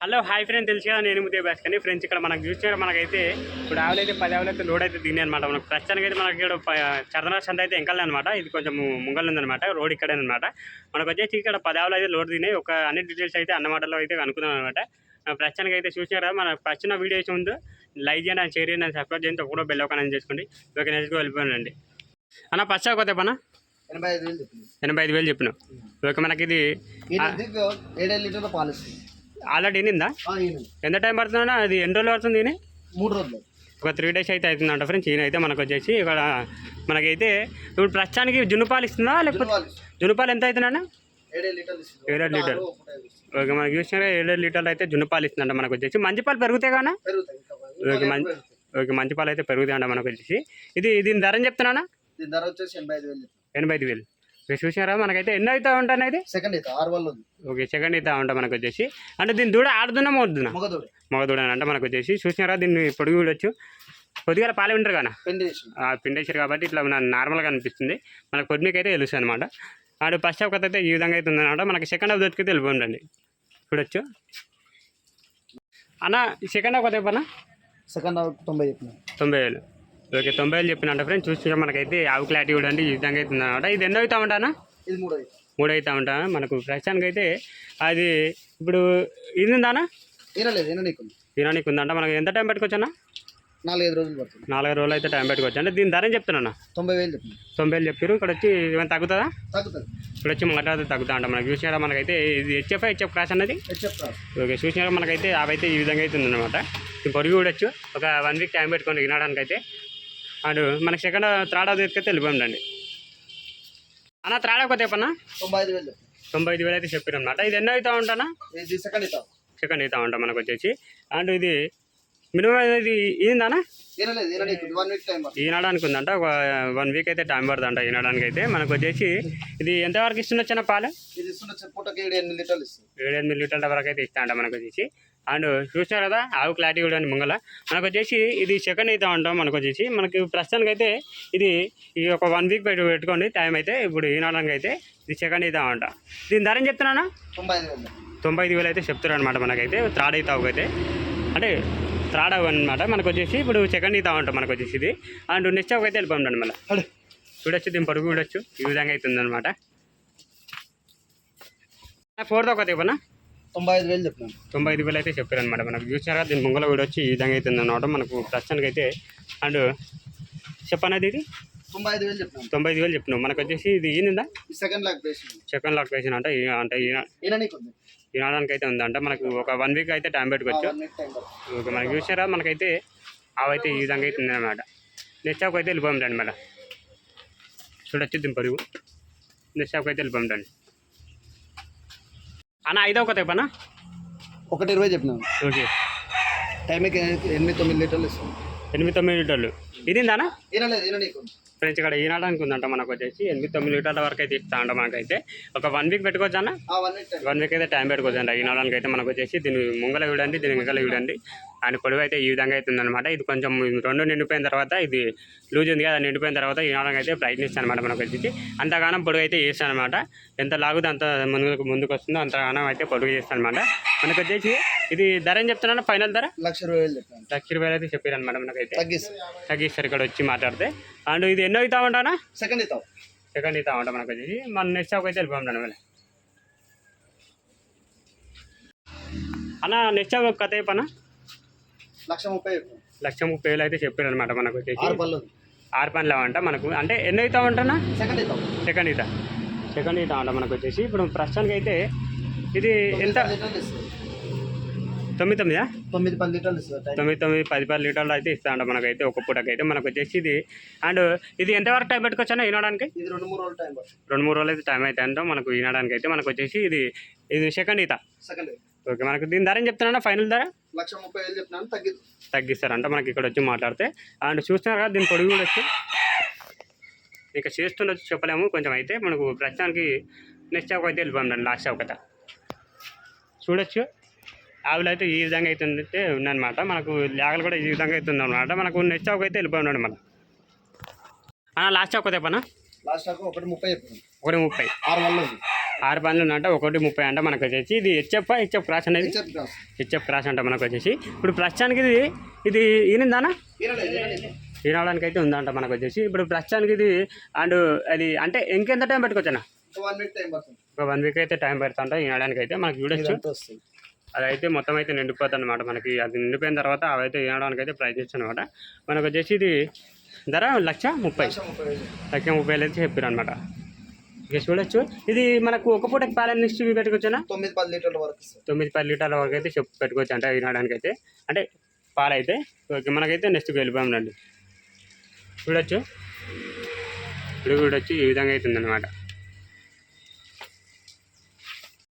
Hello hi friend తెలుసు కదా? నేను ముదే బ్యాస్ కానీ ఫ్రెండ్స్ ఇక్కడ మనకు చూసినారు మనకైతే ఇప్పుడు ఆవులు అయితే పది ఆవులు అయితే లోడ్ అయితే దిగినాయి అనమాట మనకు ప్రస్తుతానికి అయితే మనకి ఇక్కడ చరణా సంత అయితే ఎంకల్ అనమాట ఇది కొంచెం ముంగల్ ఉందన్నమాట రోడ్ ఇక్కడే అనమాట మనకు వచ్చేసి ఇక్కడ పది ఆవులు అయితే లోడ్ దిగినాయి ఒక అన్ని డీటెయిల్స్ అయితే అన్నమాటలో అయితే కనుక్కుందాం అనమాట ప్రస్తుతానికి అయితే చూసినారు మన వచ్చిన వీడియో వేసే ముందు లైక్ చేయండి అని షేర్ చేయండి సబ్స్క్రైబ్ చేయండి. కూడా బెల్ ఒక చేసుకోండి. ఓకే నెక్స్ట్ వెళ్ళిపోయానండి అన్న పచ్చా కొత్త పన్న ఎనభై ఐదు వేలు చెప్పింది ఎనభై ఐదు వేలు చెప్పిన. ఓకే మనకి ఇది లీటర్ల పాలు ఆల్రెడీ ఈయన. ఎంత టైం పడుతుందన్నా? అది ఎన్ని రోజులు పడుతుంది దీని? మూడు రోజులు. ఒక త్రీ డేస్ అయితే అవుతుందంట ఫ్రెండ్స్ ఈయన అయితే మనకు వచ్చేసి ఇక్కడ మనకైతే ఇప్పుడు ప్రస్తుతానికి జున్నుపాలు ఇస్తుందా లేకపోతే. జున్నుపాలు ఎంత అవుతుందన్న? ఏడేడు ఏడేడు ఇస్తుంది. ఓకే మనకి చూసినా ఏడు లీటర్లు అయితే జున్నుపాలు ఇస్తుందంట మనకు వచ్చేసి. మంచి పాలు పెరుగుతాయి కానీ. ఓకే మంచి. ఓకే మంచి పాలు అయితే పెరుగుతాయంట మనకు వచ్చేసి. ఇది దీని ధర చెప్తున్నానా దీని ధర వచ్చేసి ఎనభై ఐదు వేలు ఎనభై ఐదు వేలు. మీరు చూసినారా? మనకైతే ఎన్ని అవుతా ఉంటాయి ఇది సెకండ్ అయితే ఆరు వాళ్ళు ఓకే సెకండ్ అవుతా ఉంటా మనకు వచ్చేసి. అంటే దీని దూడ ఆడుతున్నా మోద్దునా మగదోడు. మగదూడ అంటే మనకు వచ్చేసి చూసినారా? దీన్ని పొడుగు చూడొచ్చు. కొద్దిగా పాలు వింటారు కానీ పెండి చేసి ఆ పిండేశారు కాబట్టి ఇట్లా మన నార్మల్గా అనిపిస్తుంది. మన కొద్దిమీకి అయితే తెలుస్తుంది అనమాట ఆడు ఫస్ట్ హాఫ్ కథ అయితే ఈ విధంగా అయితే ఉందన్నమాట. మనకి సెకండ్ హాఫ్ దొరికితే వెళ్ళిపోండి చూడొచ్చు. అన్న సెకండ్ హాఫ్ కథ పన్న సెకండ్ అవుట్ తొంభై తొంభై వేలు. ఓకే తొంభై వేలు చెప్పిన ఫ్రెండ్స్ చూసి మనకైతే ఆవు క్లారిటీ చూడండి ఈ విధంగా అయితే ఉందన్నమాట. ఇది ఎన్నో అవుతా ఉంటానా? ఇది మూడు మూడు అవుతా ఉంటా. మనకు ప్రస్తుతానికి అయితే అది ఇప్పుడు ఇది ఉందానా? తినడానికి ఉందంట మనకి ఎంత టైం పెట్టుకోవచ్చన్నా? నాలుగైదు రోజులు పడుతుంది. నాలుగు రోజులు అయితే టైం పెట్టుకోవచ్చు. అంటే దీని ధర చెప్తున్నా తొంభై వేలు చెప్పింది తొంభై వేలు చెప్పారు ఇక్కడ వచ్చి ఏమైనా తగ్గుతుందా? తగ్గుతుంది. ఇక్కడ వచ్చి మాట్లాడితే తగ్గుతా అంట మనకి చూసినారా మనకైతే ఇది హెచ్ఎఫ్ హెచ్ఎఫ్ క్రాస్ అన్నది? చెప్తారు ఓకే చూసినారా మనకైతే అవైతే ఈ విధంగా అయితే ఉందన్నమాట. పొరుగు చూడొచ్చు ఒక వన్ వీక్ టైం పెట్టుకొని వినడానికి అయితే అండ్ మనకి సెకండ్ త్రాడా ఎత్తుకైతే వెళ్ళిపోయిందండి అన్న త్రాడా కొత్త చెప్పన్నా తొంభై ఐదు వేలు చెప్పింది తొంభై ఐదు వేలు అయితే చెప్పారు అనమాట ఇది ఎన్నో అవుతా ఉంటానా? సెకండ్ అవుతావు సెకండ్ అవుతా ఉంటా మనకు వచ్చేసి. అండ్ ఇది మినిమం ఇది పడుతుంది. ఈనడానికి ఉందంట ఒక వన్ వీక్ అయితే టైం పడుతుందంట ఈనడానికి అయితే మనకు వచ్చేసి ఇది ఎంతవరకు ఇస్తుండొచ్చిన పాలు? ఇది ఇస్తున్న పూటకి ఏడు ఎనిమిది లీటర్లు వరకు అయితే ఇస్తా అంట మనకు వచ్చేసి. అండ్ చూసినారు కదా ఆవు క్లారిటీ కూడా ముంగల. మనకు వచ్చేసి ఇది సెకండ్ అయితే ఉంటాం మనకు వచ్చేసి. మనకి ప్రస్తుతానికి అయితే ఇది ఈ ఒక వన్ వీక్ పెట్టి పెట్టుకోండి టైం అయితే ఇప్పుడు ఈనాడానికి అయితే ఇది సెకండ్ అయితే ఉంటా దీని ధర ఏం చెప్తున్నానా? తొంభై ఐదు వేలు తొంభై ఐదు వేలు అయితే చెప్తారు అనమాట మనకైతే త్రాడ్ అయితే అయితే అంటే త్రాడ్ అనమాట మనకు వచ్చేసి ఇప్పుడు సెకండ్ అయితే ఉంటాం మనకు వచ్చేసి ఇది అండ్ నెక్స్ట్ అయితే వెళ్ళిపోండి మళ్ళీ. అడే. చూడొచ్చు దీని పొడుగు చూడొచ్చు. ఈ విధంగా అవుతుంది అనమాట ఫోర్త్ ఒకటి ఇవ్వనా తొంభై ఐదు వేలు చెప్పినాను తొంభై ఐదు వేలు అయితే చెప్పారు అనమాట మనకు. చూసినారా దీని ముంగల కూడా వచ్చి ఈ విధంగా అవుతుంది అనమాట మనకు ప్రస్తుతానికి అయితే అండ్ చెప్పనది ఇది? తొంభై ఐదు వేలు చెప్పినాను తొంభై ఐదు వేలు చెప్పినాం. మనకు వచ్చేసి ఇది ఈనిందా ఈ సెకండ్ లాక్ సెకండ్ లాక్ వేసిన అంటే అంటే ఈయన నీకు ఉంది ఈనాడానికి అయితే ఉందంట. మనకు ఒక వన్ వీక్ అయితే టైం పెట్టుకోవచ్చు. టైం ఓకే మనకి చూసారా? మనకైతే అవైతే ఈ విధంగా అయితే ఉందన్నమాట. నెక్స్ట్ షాప్ అయితే వెళ్ళిపోయాం రండి మళ్ళీ చూడొచ్చు దీని పరుగు. నెక్స్ట్ షాప్ అయితే వెళ్ళిపోయాం రండి. అన్న ఐదో ఒక తెప్పనా ఒకటి ఇరవై చెప్పినాను ఓకే. టైంకి ఎనిమిది తొమ్మిది లీటర్లు ఇస్తాం. ఎనిమిది తొమ్మిది లీటర్లు. ఇది ఇందానా ఈనలేదు ఈయన నీకు. ఫ్రెండ్స్ ఇక్కడ ఈనాడానికి ఉందంట మనకు వచ్చేసి ఎనిమిది తొమ్మిది లీటర్ల వరకు అయితే ఇస్తా అంట మనకైతే. ఒక వన్ వీక్ పెట్టుకోవచ్చు అన్న? వన్ వీక్ అయితే టైం పెట్టుకోవచ్చు అంట ఈనాడానికి అయితే మనకు వచ్చేసి దీని ముంగల చూడండి దీని వెనకాల చూడండి. ఆయన పొడవు అయితే ఈ విధంగా అయితే ఉందన్నమాట ఇది కొంచెం రెండు నిండిపోయిన తర్వాత ఇది లూజ్ ఉంది కదా నిండిపోయిన తర్వాత ఈనాడానికి అయితే ప్రయత్నిస్తాను అనమాట మనకు వచ్చేసి. అంతగానం పొడుగు అయితే చేస్తాను అనమాట ఎంత లాగుతే అంత ముందుకు ముందుకు వస్తుందో అంతగానం అయితే పొడుగు చేస్తాను అనమాట మనకు వచ్చేసి ఇది ధర ఏం చెప్తున్నాను ఫైనల్ ధర? లక్ష చెప్పినాను లక్ష రూపాయలు అయితే చెప్పారు అనమాట మనకైతే. తగ్గిస్తాం. తగ్గిస్తారు ఇక్కడ వచ్చి మాట్లాడితే. అండ్ ఇది ఎన్నో అవుతా ఉంటానా సెకండ్ ఇస్తాం సెకండ్ ఇస్తా ఉంటాం మనకు వచ్చేసి. మన నెక్స్ట్ షాప్ అయితే వెళ్ళిపోతాం మళ్ళీ? అన్న నెక్స్ట్ షాప్ కథ చెప్పనా? లక్ష ముప్పై చెప్పినాం లక్ష ముప్పై వేలు అయితే చెప్పారు అనమాట మనకు వచ్చేసి ఆరు పనులు అంట మనకు. అంటే ఎన్ని అవుతా ఉంటానా సెకండ్ ఇస్తాం సెకండ్ ఇతా సెకండ్ ఇతా అంట మనకు వచ్చేసి. ఇప్పుడు ప్రస్తుతానికి అయితే ఇది ఎంత? తొమ్మిది తొమ్మిదా? తొమ్మిది పది లీటర్లు ఇస్తుంది తొమ్మిది తొమ్మిది పది పది లీటర్లు అయితే ఇస్తా అంట మనకైతే ఒక పూటకైతే మనకు వచ్చేసి ఇది. అండ్ ఇది ఎంతవరకు టైం పెట్టుకోవచ్చా వినడానికి? ఇది రెండు మూడు రోజులు టైం రెండు మూడు రోజులు అయితే టైం అయితే అంట మనకు వినడానికి అయితే మనకు వచ్చేసి ఇది ఇది సెకండ్ ఈత సెకండ్ ఓకే మనకు దీని ధర ఏం చెప్తున్నా ఫైనల్ ధర? లక్ష ముప్పై వేలు చెప్పినాను తగ్గిద్దు. తగ్గిస్తారంట మనకి ఇక్కడ వచ్చి మాట్లాడితే. అండ్ చూస్తున్నారు కదా దీని పొడుగు కూడా వచ్చి. ఇంకా చేస్తుండొచ్చు చెప్పలేము. కొంచెం అయితే మనకు ప్రస్తుతానికి నెక్స్ట్ షాప్ అయితే వెళ్ళిపోయిందండి లాస్ట్ షాప్ కదా. చూడొచ్చు. ఆవులు అయితే ఈ విధంగా అయితే ఉందన్నమాట. మనకు లేగలు కూడా ఈ విధంగా అయితే ఉందన్నమాట. మనకు నెక్స్ట్ షాప్ అయితే వెళ్ళిపోయి ఉన్నాడు మళ్ళీ. లాస్ట్ షాప్ అయితే పనా లాస్ట్ ఒకటి ముప్పై ఒకటి ముప్పై. ఆరు ఉంది. ఆరు పనులు ఉందంట ఒకటి ముప్పై అంట మనకు వచ్చేసి. ఇది హెచ్ఎఫ్ హెచ్ఎఫ్ క్రాస్ అనేది హెచ్ఎఫ్ క్రాస్. అంట మనకు వచ్చేసి. ఇప్పుడు ప్రస్తుతానికి ఇది ఇది ఈనిందానా. ఈనడానికి అయితే ఉందంట మనకు వచ్చేసి. ఇప్పుడు ప్రస్తుతానికి ఇది అండ్ అది అంటే ఇంకెంత టైం పెట్టుకోవచ్చా ఒక వన్ వీక్ టైం పడుతుంది. ఒక వన్ వీక్ అయితే టైం పెడతాంట ఈనడానికి అయితే మనకి చూడొచ్చు. అదైతే మొత్తం అయితే నిండిపోతుంది అనమాట మనకి. అది నిండిపోయిన తర్వాత అవైతే వినడానికి అయితే ప్రయత్నిస్తాను అనమాట మనకు వచ్చేసి ఇది ధర లక్ష ముప్పై. లక్ష ముప్పై వేలు. లక్ష ముప్పై వేలు అయితే చెప్పారు అనమాట ఇక చూడొచ్చు. ఇది మనకు ఒక పూటకి పాలన నుంచి పెట్టుకోవచ్చునా? తొమ్మిది పది లీటర్ల వరకు తొమ్మిది పది లీటర్ల వరకు అయితే చెప్పు పెట్టుకోవచ్చు అంటే వినడానికి అయితే అంటే పాలైతే ఓకే మనకైతే నెక్స్ట్కి వెళ్ళిపోయామండి చూడొచ్చు. ఇప్పుడు చూడొచ్చు ఈ విధంగా అవుతుంది అనమాట